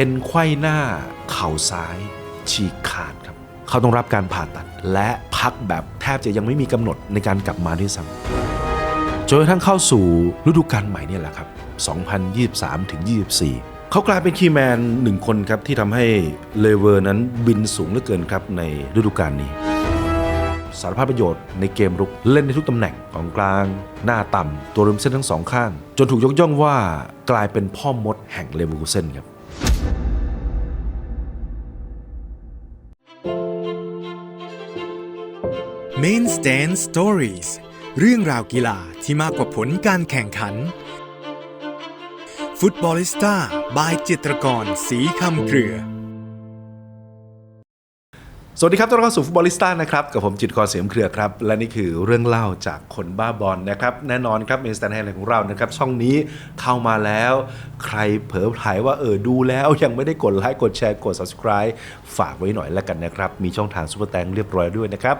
เอ็นไขว้หน้า เข่าซ้าย ฉีกขาดครับ เขาต้องรับการผ่าตัด และพักแบบแทบจะยังไม่มีกำหนดในการกลับมาด้วยซ้ำจนกระทั่งเข้าสู่ฤดูกาลใหม่เนี่ยแหละครับ 2023ถึง24เขากลายเป็นคีย์แมนหนึ่งคนครับ ที่ทำให้เลเวอร์นั้นบินสูงเหลือเกินครับ ในฤดูกาลนี้ สารพัดประโยชน์ในเกมรุกเล่นในทุกตำแหน่งของกลาง หน้าต่ำตัวริมเส้นทั้งสองข้าง จนถูกยกย่องว่ากลายเป็นพ่อมดแห่งเลเวอร์คูเซนครับ Main Stand Stories เรื่องราวกีฬาที่มากกว่าผลการแข่งขัน ฟุตบอลิสต้าบายจิตรกรสีคำเครือ สวัสดีครับต้อนรับเข้าสู่ฟุตบอลิสต้านะครับ กับผมจิตรกรเสียมเครือครับ และนี่คือเรื่องเล่าจากคนบ้าบอลนะครับ แน่นอนครับเมนสแตนแฮนของเรานะครับ ช่องนี้เข้ามาแล้ว ใครเผลอไผลว่าเออดูแล้วยังไม่ได้กดไลค์กดแชร์กด subscribe ฝากไว้หน่อยแล้วกันนะครับ มีช่องทางซูเปอร์แตงเรียบร้อยด้วยนะครับ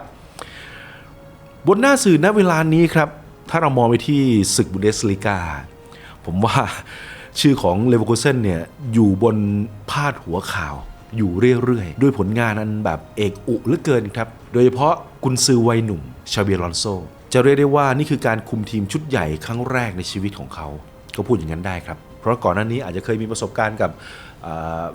บนหน้าสื่อณเวลานี้ครับ ถ้าเรามองไปที่ศึกบุนเดสลีกา ผมว่าชื่อของเลเวอร์คูเซนเนี่ยอยู่บนพาดหัวข่าวอยู่เรื่อยๆ ด้วยผลงานอันแบบเอกอุเหลือเกินครับ โดยเฉพาะกุนซือวัยหนุ่มชาเบียรอนโซ จะเรียกได้ว่านี่คือการคุมทีมชุดใหญ่ครั้งแรกในชีวิตของเขาก็พูดอย่างนั้นได้ครับ เพราะก่อนหน้านี้อาจจะเคยมีประสบการณ์กับ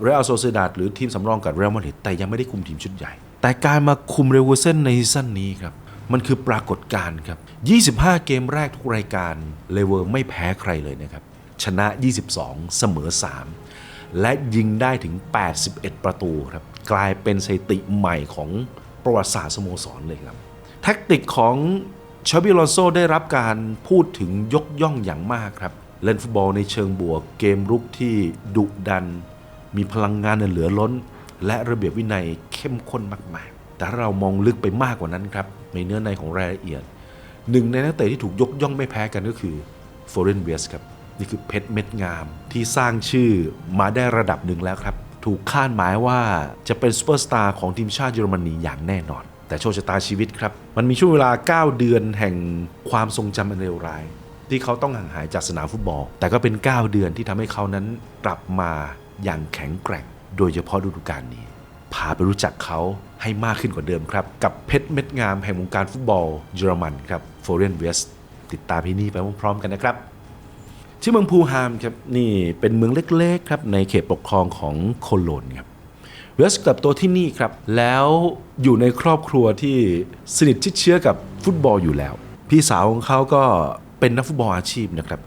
เรอัลโซเซดาดหรือทีมสำรองกับเรอัลมาดริดแต่ยังไม่ได้คุมทีมชุดใหญ่ แต่การมาคุมเรเวอร์เซนในซีซั่นนี้ครับ มันคือปรากฏการณ์ครับ 25 เกมแรกทุกรายการเลเวอร์ไม่แพ้ใครเลยนะครับ ชนะ 22 เสมอ 3 และยิงได้ถึง 81 ประตูครับ กลายเป็นสถิติใหม่ของประวัติศาสตร์สโมสรเลยครับ แท็กติกของชาบิลอนโซได้รับการพูดถึงยกย่องอย่างมากครับ เล่นฟุตบอลในเชิงบวก เกมรุกที่ดุดัน มีพลังงานอันเหลือล้น และระเบียบวินัยเข้มข้นมาก ๆ แต่ถ้าเรามองลึกไปมากกว่านั้นครับ ในเนื้อในของรายละเอียด หนึ่งในนักเตะที่ถูกยกย่องไม่แพ้กันก็คือโฟเรนเวสครับ นี่คือเพชรเม็ดงามที่สร้างชื่อมาได้ระดับหนึ่งแล้วครับ ถูกคาดหมายว่าจะเป็นซูเปอร์สตาร์ของทีมชาติเยอรมนีอย่างแน่นอน แต่โชคชะตาชีวิตครับ มันมีช่วงเวลา 9 เดือนแห่งความทรงจำอันเลวร้าย ที่เขาต้องห่างหายจากสนามฟุตบอล แต่ก็เป็น 9 เดือนที่ทำให้เขานั้นกลับมาอย่างแข็งแกร่ง โดยเฉพาะฤดูกาลนี้ พาไปรู้จักเขาให้มากขึ้นกว่าเดิมครับ กับเพชรเม็ดงามแห่งวงการฟุตบอลเยอรมันครับโฟเรนเวสติดตามพี่นี่ไปพร้อมๆกันนะครับที่เมืองพูฮามครับนี่เป็นเมืองเล็กๆครับในเขตปกครองของโคโลนครับเวสเติบโตที่นี่ครับ แล้วอยู่ในครอบครัวที่สนิทชิดเชื้อกับฟุตบอลอยู่แล้ว พี่สาวของเขาก็เป็นนักฟุตบอลอาชีพนะครับ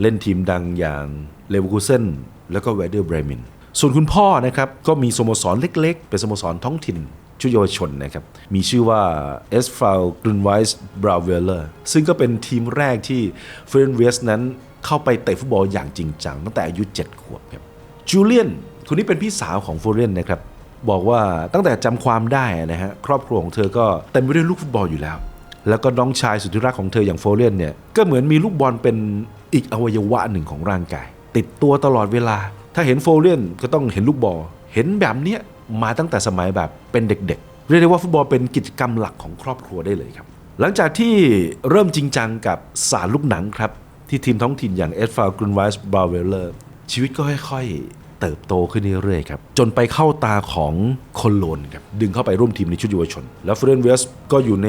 เล่นทีมดังอย่างเลเวอร์คูเซนแล้วก็เวเดอร์เบรมิน ส่วนคุณพ่อนะครับก็มีสโมสรเล็ก ๆ เป็นสโมสรท้องถิ่นชุดเยาวชนนะครับ มีชื่อว่าเอสฟาวกรุนไวส์บราเวลเลอร์ซึ่งก็เป็นทีมแรกที่เฟรนเวสนั้นเข้าไปเตะฟุตบอลอย่างจริงจังตั้งแต่อายุ 7 ขวบครับจูเลียนคนนี้เป็นพี่สาวของโฟเรนนะครับ บอกว่าตั้งแต่จำความได้นะฮะครอบครัวของเธอก็เต็มไปด้วยลูกฟุตบอลอยู่แล้ว แล้วก็น้องชายสุดที่รักของเธออย่างโฟเรนเนี่ยก็เหมือนมีลูกบอลเป็นอีกอวัยวะหนึ่งของร่างกาย ติดตัวตลอดเวลา ถ้าเห็นโฟเรนก็ต้องเห็นลูกบอลเห็นแบบเนี้ยมาตั้งแต่สมัยแบบเป็นเด็กๆ เรียกได้ว่าฟุตบอลเป็นกิจกรรมหลักของครอบครัวได้เลยครับ หลังจากที่เริ่มจริงจังกับสารลูกหนังครับ ที่ทีมท้องถิ่นอย่างเอสฟาลกรุนไวส์บราเวลเลอร์ชีวิตก็ค่อยๆ เติบโตขึ้นเรื่อยๆครับ จนไปเข้าตาของโคโลนครับดึงเข้าไปร่วมทีมในชุดเยาวชน แล้วเฟรนเวสก็อยู่ใน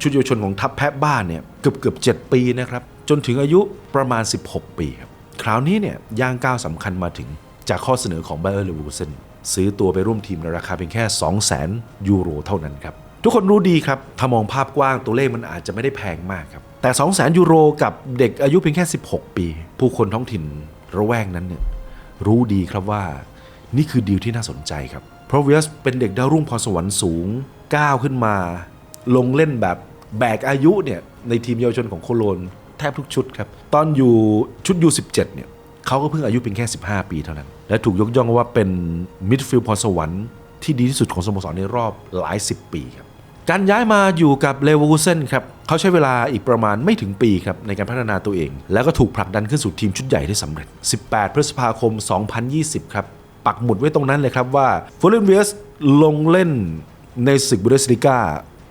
ชุดเยาวชนของทัพแพะบ้านเนี่ยเกือบเกือบ7ปีนะครับจนถึงอายุประมาณ 16 ปีครับคราวนี้เนี่ยย่างก้าวสำคัญมาถึง จากข้อเสนอของไบเออร์เลเวอร์เซนซื้อตัวไปร่วมทีมในราคาเพียงแค่ 200,000 ยูโรเท่านั้นครับทุกคนรู้ดีครับ ถ้ามองภาพกว้างตัวเลขมันอาจจะไม่ได้แพงมากครับ แต่ 200,000 ยูโรกับเด็กอายุเพียงแค่ 16 ปี ผู้คนท้องถิ่นระแวกนั้นเนี่ยรู้ดีครับว่า นี่คือดีลที่น่าสนใจครับ เพราะเวสเป็นเด็กดาวรุ่งพรสวรรค์สูงก้าวขึ้นมา ลงเล่นแบบแบกอายุเนี่ยในทีมเยาวชนของโคโลนแทบทุกชุดครับ ตอนอยู่ชุดยู17 เนี่ย เขาก็เพิ่งอายุเพียงแค่ 15 ปีเท่านั้น และถูกยกย่องว่าเป็นมิดฟิลด์พรสวรรค์ที่ดีที่สุดของสโมสรในรอบหลายสิบปีครับการย้ายมาอยู่กับเลเวอร์คูเซนครับเขาใช้เวลาอีกประมาณไม่ถึงปีครับในการพัฒนาตัวเอง แล้วก็ถูกผลักดันขึ้นสู่ทีมชุดใหญ่ได้สำเร็จ 18 พฤษภาคม 2020 ครับปักหมุดไว้ตรงนั้นเลยครับว่าฟูเลนเวสลงเล่นในศึกบุนเดสลิก้า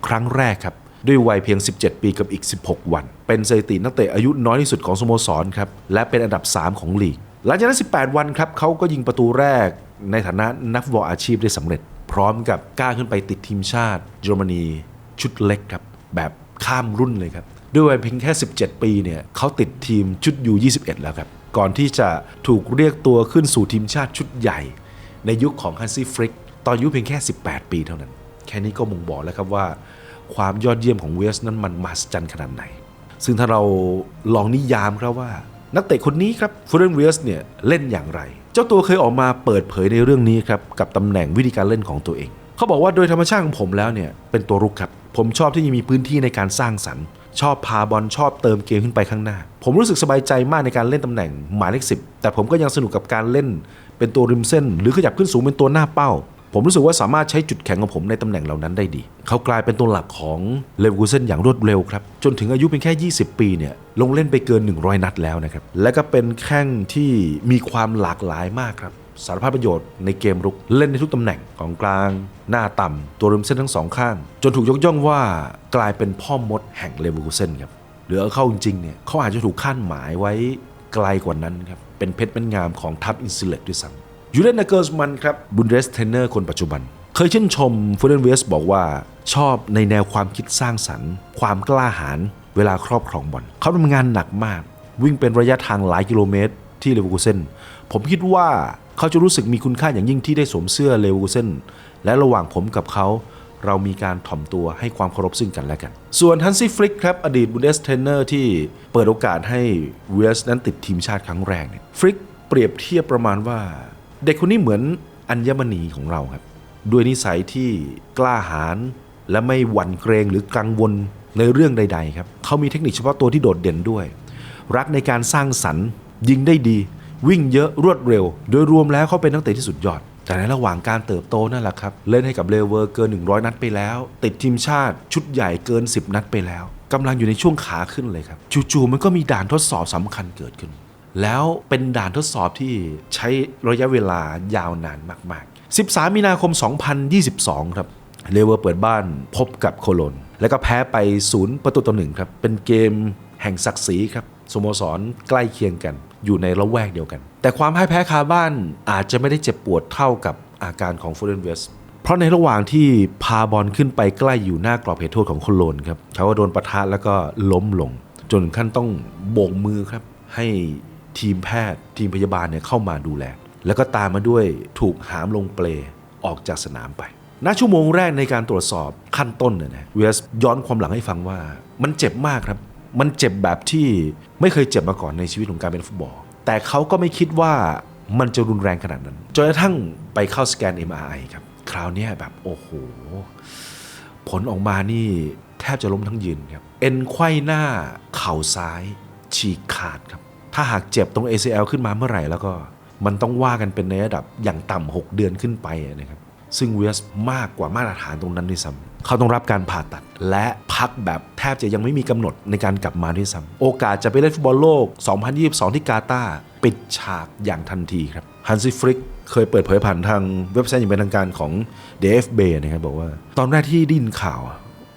ครั้งแรกครับ ด้วยวัยเพียง 17 ปีกับอีก 16 วัน เป็นสถิตินักเตะอายุน้อยที่สุดของสโมสรครับ และเป็นอันดับ 3 ของลีก หลังจากนั้น 18 วันครับเขาก็ยิงประตูแรกในฐานะนักฟุตบอลอาชีพได้สำเร็จ พร้อมกับกล้าขึ้นไปติดทีมชาติเยอรมนีชุดเล็กครับ แบบข้ามรุ่นเลยครับ ด้วยวัยเพียงแค่ 17 ปีเนี่ยเขาติดทีมชุดยู21 แล้วครับ ก่อนที่จะถูกเรียกตัวขึ้นสู่ทีมชาติชุดใหญ่ ในยุคของฮันซี่ฟริกตอนอายุเพียงแค่ 18 ปีเท่านั้น แค่นี้ก็มุงบอกแล้วครับว่า ความยอดเยี่ยมของเวสนั้นมันมหัศจรรย์ขนาดไหน ซึ่งถ้าเราลองนิยามครับว่า นักเตะคนนี้ครับฟูเรนเวสเนี่ยเล่นอย่างไร เจ้าตัวเคยออกมาเปิดเผยในเรื่องนี้ครับกับตำแหน่งวิธีการเล่นของตัวเอง เขาบอกว่าโดยธรรมชาติของผมแล้วเนี่ยเป็นตัวรุกครับ ผมชอบที่จะมีพื้นที่ในการสร้างสรรค์ ชอบพาบอลชอบเติมเกมขึ้นไปข้างหน้า ผมรู้สึกสบายใจมากในการเล่นตำแหน่งหมายเลขสิบแต่ผมก็ยังสนุกกับการเล่น เป็นตัวริมเส้น หรือขยับขึ้นสูงเป็นตัวหน้าเป้า ผมรู้สึกว่าสามารถใช้จุดแข็งของผมในตำแหน่งเหล่านั้นได้ดี เขากลายเป็นตัวหลักของเลเวอร์คูเซนอย่างรวดเร็วครับ จนถึงอายุเพียงแค่ 20 ปีเนี่ยลงเล่นไปเกิน 100 นัดแล้วนะครับ และก็เป็นแข้งที่มีความหลากหลายมากครับสารพัดประโยชน์ในเกมรุกเล่นในทุกตำแหน่งของกลาง หน้าต่ำตัวริมเส้นทั้งสองข้าง จนถูกยกย่องว่ากลายเป็นพ่อมดแห่งเลเวอร์คูเซนครับหรือเอาเข้าจริงๆเนี่ยเขาอาจจะถูกคาดหมายไว้ไกลกว่านั้นครับเป็นเพชรเป็นงามของทัพอินซิเลตด้วยซ้ำ ยูเลนนาเกิร์สมันครับบุนเดสเทนเนอร์คนปัจจุบัน เคยชื่นชมฟูเดนเวสบอกว่าชอบในแนวความคิดสร้างสรรค์ ความกล้าหาญเวลาครอบครองบอลเขาทำงานหนักมาก วิ่งเป็นระยะทางหลายกิโลเมตร ที่เลเวอร์คูเซนผมคิดว่าเขาจะรู้สึกมีคุณค่าอย่างยิ่งที่ได้สวมเสื้อเลเวอร์คูเซนและระหว่างผมกับเขาเรามีการถ่อมตัวให้ความเคารพซึ่งกันและกัน ส่วนฮันซี่ฟริกครับ อดีตบุนเดสเทรนเนอร์ที่เปิดโอกาสให้เวสนั้นติดทีมชาติครั้งแรกเนี่ยฟริกเปรียบเทียบประมาณว่า เด็กคนนี้เหมือนอัญมณีของเราครับ ด้วยนิสัยที่กล้าหาญและไม่หวั่นเกรงหรือกังวลในเรื่องใด ๆ ครับ เขามีเทคนิคเฉพาะตัวที่โดดเด่นด้วย รักในการสร้างสรรค์ ยิงได้ดี วิ่งเยอะรวดเร็ว โดยรวมแล้วเขาเป็นนักเตะที่สุดยอด แต่ในระหว่างการเติบโตนั่นแหละครับ เล่นให้กับเลเวอร์เกิน 100 นัดไปแล้ว ติดทีมชาติชุดใหญ่เกิน 10 นัดไปแล้วกำลังอยู่ในช่วงขาขึ้นเลยครับจู่ๆมันก็มีด่านทดสอบสำคัญเกิดขึ้น แล้วเป็นด่านทดสอบที่ใช้ระยะเวลายาวนานมากๆ 13 มีนาคม 2022 ครับ เลเวอร์เปิดบ้านพบกับโคโลน แล้วก็แพ้ไปศูนย์ประตูต่อหนึ่งครับ เป็นเกมแห่งศักดิ์ศรีครับสโมสรใกล้เคียงกันอยู่ในละแวกเดียวกัน แต่ความพ่ายแพ้คาบ้านอาจจะไม่ได้เจ็บปวดเท่ากับอาการของฟูเรนเวสเพราะในระหว่างที่พาบอลขึ้นไปใกล้อยู่หน้ากรอบเขตโทษของโคโลนครับเขาก็โดนประทะแล้วก็ล้มลง จนถึงขั้นต้องโบกมือครับให้ ทีมแพทย์ ทีมพยาบาลเนี่ยเข้ามาดูแล แล้วก็ตามมาด้วยถูกหามลงเปลออกจากสนามไปณชั่วโมงแรกในการตรวจสอบขั้นต้นเนี่ยนะเวสย้อนความหลังให้ฟังว่า มันเจ็บมากครับ มันเจ็บแบบที่ไม่เคยเจ็บมาก่อนในชีวิตของการเป็นฟุตบอล แต่เขาก็ไม่คิดว่ามันจะรุนแรงขนาดนั้นจนกระทั่งไปเข้าสแกน MRI ครับ คราวนี้แบบโอ้โห ผลออกมานี่แทบจะล้มทั้งยืนครับ เอ็นไขว้หน้าเข่าซ้ายฉีกขาดครับ ถ้าหากเจ็บตรง ACL ขึ้นมาเมื่อไหร่แล้วก็มันต้องว่ากันเป็นในระดับอย่างต่ำ6 เดือนขึ้นไปนะครับซึ่งเวสมากกว่ามาตรฐานตรงนั้นด้วยซ้ำเขาต้องรับการผ่าตัด และพักแบบแทบจะยังไม่มีกำหนดในการกลับมาด้วยซ้ำโอกาสจะไปเล่นฟุตบอลโลก 2022 ที่กาตาร์ปิดฉากอย่างทันทีครับฮันซีฟริกเคยเปิดเผยผ่านทางเว็บไซต์อย่างเป็นทางการของ DFB นะครับบอกว่า ตอนแรกที่ได้ยินข่าว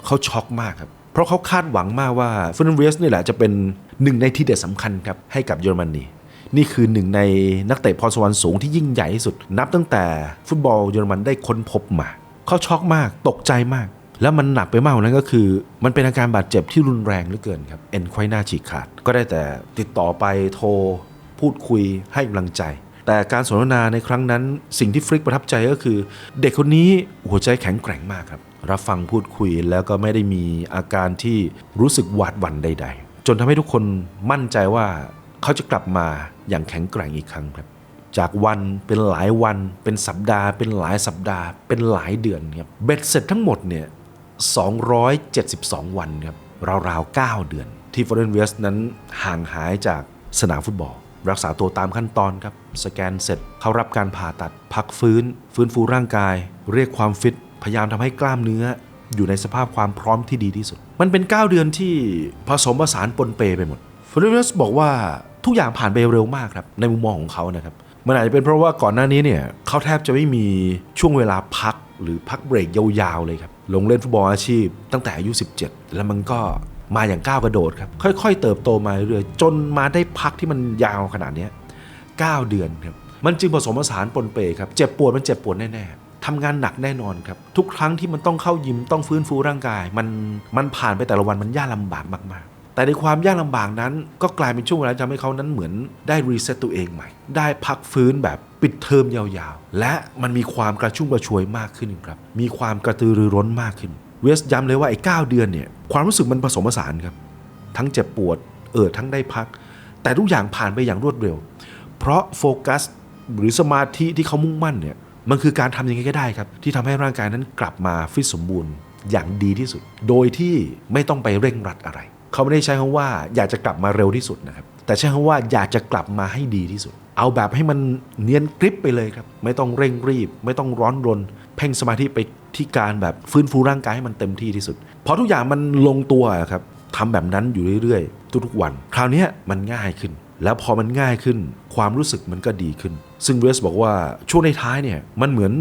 เขาช็อกมากครับ เพราะเขาคาดหวังมากว่าฟ e นเวสนี่แหละจะเป็นหนึ่งในที่เด็ดสำคัญครับให้กับเยอรมนีนี่คือหนึ่งในนักเตะพรสวรรค์สูงที่ยิ่งใหญ่ที่สุด นับตั้งแต่ฟุตบอลเยอรมันได้ค้นพบมาเขาช็อกมากตกใจมาก แล้วมันหนักไปมากกว่านั้นก็คือ มันเป็นอาการบาดเจ็บที่รุนแรงเหลือเกินครับเอ็นไขว้หน้าฉีกขาด ก็ได้แต่ติดต่อไปโทร พูดคุยให้กำลังใจ แต่การสนทนาในครั้งนั้นสิ่งที่ฟริกประทับใจก็คือ เด็กคนนี้หัวใจแข็งแกร่งมากครับ รับฟังพูดคุยแล้วก็ไม่ได้มีอาการที่รู้สึกหวาดหวั่นใด ๆ จนทำให้ทุกคนมั่นใจว่าเขาจะกลับมาอย่างแข็งแกร่งอีกครั้งครับจากวันเป็นหลายวันเป็นสัปดาห์ เป็นหลายสัปดาห์ เป็นหลายเดือนครับเบ็ดเสร็จทั้งหมดเนี่ย272 วันครับราวๆ 9 เดือน ที่ฟอร์เรนเวสนั้นห่างหายจากสนามฟุตบอล รักษาตัวตามขั้นตอนครับ สแกนเสร็จ เขารับการผ่าตัด พักฟื้น ฟื้นฟูร่างกาย เรียกความฟิต พยายามทำให้กล้ามเนื้ออยู่ในสภาพความพร้อมที่ดีที่สุด มันเป็น 9 เดือนที่ผสมผสานปนเปไปหมดฟอร์เรสบอกว่าทุกอย่างผ่านไปเร็วมากครับ ในมุมมองของเขานะครับ มันอาจจะเป็นเพราะว่าก่อนหน้านี้เนี่ยเขาแทบจะไม่มีช่วงเวลาพักหรือพักเบรกยาวๆเลยครับ ลงเล่นฟุตบอลอาชีพตั้งแต่อายุ 17 แล้วมันก็มาอย่างก้าวกระโดดครับ ค่อยๆ เติบโตมาเรื่อยๆจนมาได้พักที่มันยาวขนาดนี้9เดือนครับ มันจึงผสมผสานปนเปครับ เจ็บปวดมันเจ็บปวดแน่ๆ ทำงานหนักแน่นอนครับทุกครั้งที่มันต้องเข้ายิมต้องฟื้นฟูร่างกาย มันมันผ่านไปแต่ละวันมันยากลำบากมากๆ แต่ในความยากลำบากนั้น ก็กลายเป็นช่วงเวลาที่ทำให้เขานั้นเหมือนได้รีเซ็ตตัวเองใหม่ ได้พักฟื้นแบบปิดเทอมยาวๆ และมันมีความกระชุ่มกระชวยมากขึ้นครับมีความกระตือรือร้นมากขึ้น เวสย้ำเลยว่าไอ้9เดือนเนี่ยความรู้สึกมันผสมผสานครับทั้งเจ็บปวดเออทั้งได้พัก แต่ทุกอย่างผ่านไปอย่างรวดเร็ว เพราะโฟกัสหรือสมาธิที่เขามุ่งมั่นเนี่ย มันคือการทำยังไงก็ได้ครับ ที่ทำให้ร่างกายนั้นกลับมาฟิตสมบูรณ์อย่างดีที่สุด โดยที่ไม่ต้องไปเร่งรัดอะไร เขาไม่ได้ใช้คำว่าอยากจะกลับมาเร็วที่สุดนะครับแต่ใช้คำว่าอยากจะกลับมาให้ดีที่สุด เอาแบบให้มันเนียนกริบไปเลยครับ ไม่ต้องเร่งรีบ ไม่ต้องร้อนรน เพ่งสมาธิไปที่การแบบฟื้นฟูร่างกายให้มันเต็มที่ที่สุดเพราะทุกอย่างมันลงตัวครับทำแบบนั้นอยู่เรื่อยๆ ทุกๆวัน คราวนี้มันง่ายขึ้น แล้วพอมันง่ายขึ้น ความรู้สึกมันก็ดีขึ้น ซึ่งเวสบอกว่าช่วงในท้ายเนี่ยมันเหมือน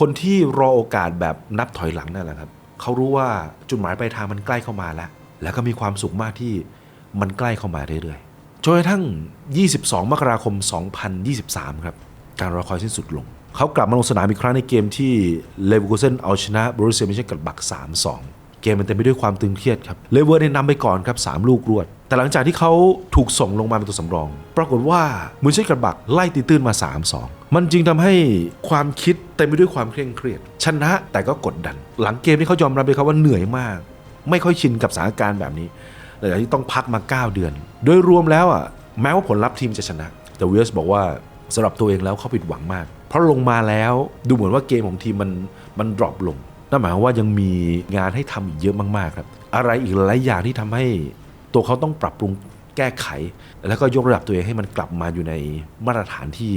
คนที่รอโอกาสแบบนับถอยหลังนั่นแหละครับเขารู้ว่าจุดหมายปลายทางมันใกล้เข้ามาแล้ว แล้วก็มีความสุขมากที่มันใกล้เข้ามาเรื่อยๆจนกระทั่ง 22 มกราคม 2023 ครับ การรอคอยสิ้นสุดลง เขากลับมาลงสนามอีกครั้งในเกมที่เลเวอร์คูเซนเอาชนะบรูเซียมิเชนกับบัก 3-2 เกมมันเต็มไปด้วยความตึงเครียดครับเลเวอร์เนี่ยนำไปก่อนครับ3ลูกรวด แต่หลังจากที่เขาถูกส่งลงมาเป็นตัวสำรอง ปรากฏว่ามูนเชนกับบักไล่ตีตื้นมา 3-2 มันจึงทำให้ความคิดเต็มไปด้วยความเคร่งเครียด ชนะแต่ก็กดดัน หลังเกมที่เขายอมรับเลยครับว่าเหนื่อยมาก ไม่ค่อยชินกับสถานการณ์แบบนี้หลังจากที่ต้องพักมา 9 เดือน โดยรวมแล้วอะแม้ว่าผลลัพธ์ทีมจะชนะ แต่วิลส์บอกว่าสำหรับตัวเองแล้วเขาผิดหวังมาก เพราะลงมาแล้วดูเหมือนว่าเกมของทีมมันมันดรอปลงนั่นหมายความว่ายังมีงานให้ทำอีกเยอะมากๆครับ อะไรอีกหลายอย่างที่ทำให้ ตัวเขาต้องปรับปรุงแก้ไข แล้วก็ยกระดับตัวเองให้มันกลับมาอยู่ในมาตรฐานที่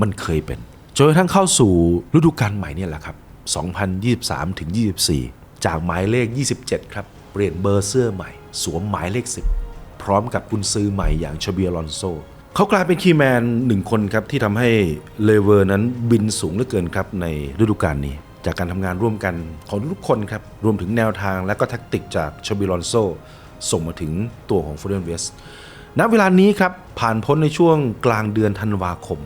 มันเคยเป็นจนกระทั่งเข้าสู่ฤดูกาลใหม่เนี่ยแหละครับ 2023ถึง24 จากหมายเลข 27 ครับ เปลี่ยนเบอร์เสื้อใหม่ สวมหมายเลข 10 พร้อมกับกุนซือใหม่อย่างเชเบียลอนโซเขากลายเป็นคีย์แมนหนึ่งคนครับ ที่ทำให้เลเวอร์นั้นบินสูงเหลือเกินครับในฤดูกาลนี้ จากการทำงานร่วมกันของทุกคนครับ รวมถึงแนวทางและก็แท็กติกจากเชเบียลอนโซ ส่งมาถึงตัวของฟ o เ e นเวสณเวลานี้ครับผ่านพ้นในช่วงกลางเดือนธันวาคม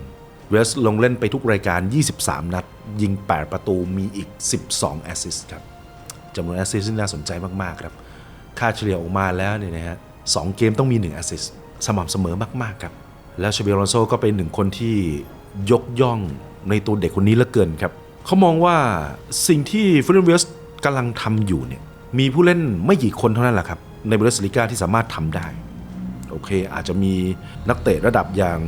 เวสลงเล่นไปทุกรายการ 23 นัด ยิง 8 ประตูมีอีก 12 แอสซิสต์ครับจำนวนแอสซิสต์ที่น่าสนใจมากๆครับค่าเฉลี่ยออกมาแล้วเนี่ยนะฮะสองเกมต้องมี 1 แอสซิสต์สม่ำเสมอมากๆครับ แล้วชเบลอนโซก็เป็นหนึ่งคนที่ยกย่องในตัวเด็กคนนี้เหลือเกินครับเขามองว่าสิ่งที่ฟูเรนเวสกำลังทำอยู่เนี่ยมีผู้เล่นไม่กี่คนเท่านั้นแหละครับ ในบริสลิกาที่สามารถทำได้ โอเค อาจจะมีนักเตะระดับอย่าง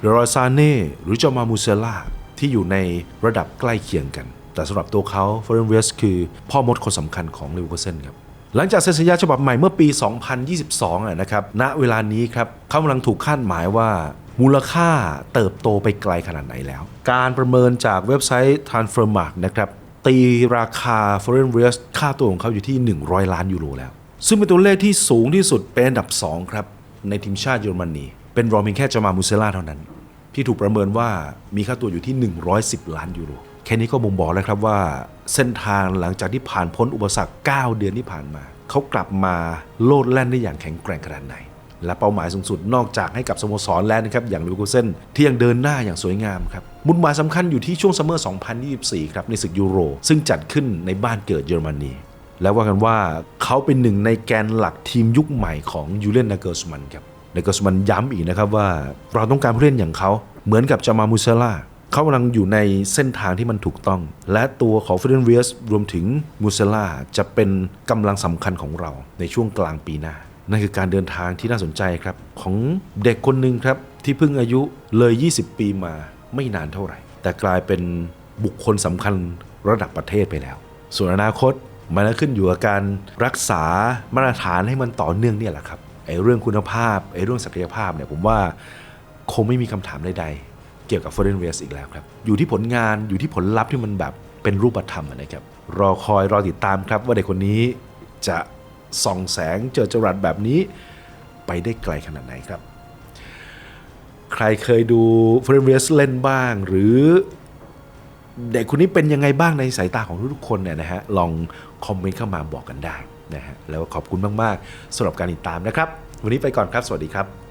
เรอยซาเน่หรือจอมามูเซล่าที่อยู่ในระดับใกล้เคียงกัน แต่สำหรับตัวเขาเฟรนเวสคือพ่อมดคนสำคัญของลิเวอร์พูลเซนครับหลังจากเซ็นสัญญาฉบับใหม่เมื่อปี 2022อะนะครับ ณ เวลานี้ครับเขากำลังถูกคาดหมายว่ามูลค่าเติบโตไปไกลขนาดไหนแล้ว การประเมินจากเว็บไซต์ Transfermarkt นะครับ ตีราคา Foreign w e s t ค่าตัวของเขาอยู่ที่ 100 ล้านยูโรแล้ว ซึ่งเป็นตัวเลขที่สูงที่สุดเป็นอันดับ 2 ครับ ในทีมชาติเยอรมนีเป็นรองเพียงแค่จามามูเซล่าเท่านั้น ที่ถูกประเมินว่ามีค่าตัวอยู่ที่ 110 ล้านยูโรแค่นี้ก็บ่งบอกแล้วครับว่า เส้นทางหลังจากที่ผ่านพ้นอุปสรรค 9 เดือนที่ผ่านมา เขากลับมาโลดแล่นได้อย่างแข็งแกร่งขนาดไหน และเป้าหมายสูงสุดนอกจากให้กับสโมสรแล้วนะครับอย่างลิเวอร์พูลเซนที่ยังเดินหน้าอย่างสวยงามครับมุ่งหมายสำคัญอยู่ที่ช่วงซัมเมอร์ 2024 ครับในศึกยูโร ซึ่งจัดขึ้นในบ้านเกิดเยอรมนี แล้วว่ากันว่าเขาเป็นหนึ่งในแกนหลักทีมยุคใหม่ของยูเลนนาเกอร์สมันครับนาเกอร์สมันย้ำอีกนะครับว่าเราต้องการผู้เล่นอย่างเขาเหมือนกับจามามูเซล่าเขากำลังอยู่ในเส้นทางที่มันถูกต้อง และตัวของฟิเดนเวียสรวมถึงมูเซล่าจะเป็นกำลังสำคัญของเราในช่วงกลางปีหน้า นั่นคือการเดินทางที่น่าสนใจครับของเด็กคนหนึ่งครับที่เพิ่งอายุเลย 20 ปีมาไม่นานเท่าไหร่ แต่กลายเป็นบุคคลสำคัญระดับประเทศไปแล้ว ส่วนอนาคต มันก็ขึ้นอยู่กับการรักษามาตรฐานให้มันต่อเนื่องเนี่ยแหละครับไอ้เรื่องคุณภาพไอ้เรื่องศักยภาพเนี่ยผมว่าคงไม่มีคำถามใดๆ เกี่ยวกับ Foreign West อีกแล้วครับ อยู่ที่ผลงานอยู่ที่ผลลัพธ์ที่มันแบบเป็นรูปธรรมนะครับ รอคอยรอติดตามครับ ว่าเด็กคนนี้จะส่องแสงเจอจรัสแบบนี้ ไปได้ไกลขนาดไหนครับ ใครเคยดู Foreign West เล่นบ้าง หรือ เด็กคนนี้เป็นยังไงบ้างในสายตาของทุกๆคนเนี่ยนะฮะลองคอมเมนต์เข้ามาบอกกันได้นะฮะแล้วขอบคุณมากๆสำหรับการติดตามนะครับ วันนี้ไปก่อนครับ สวัสดีครับ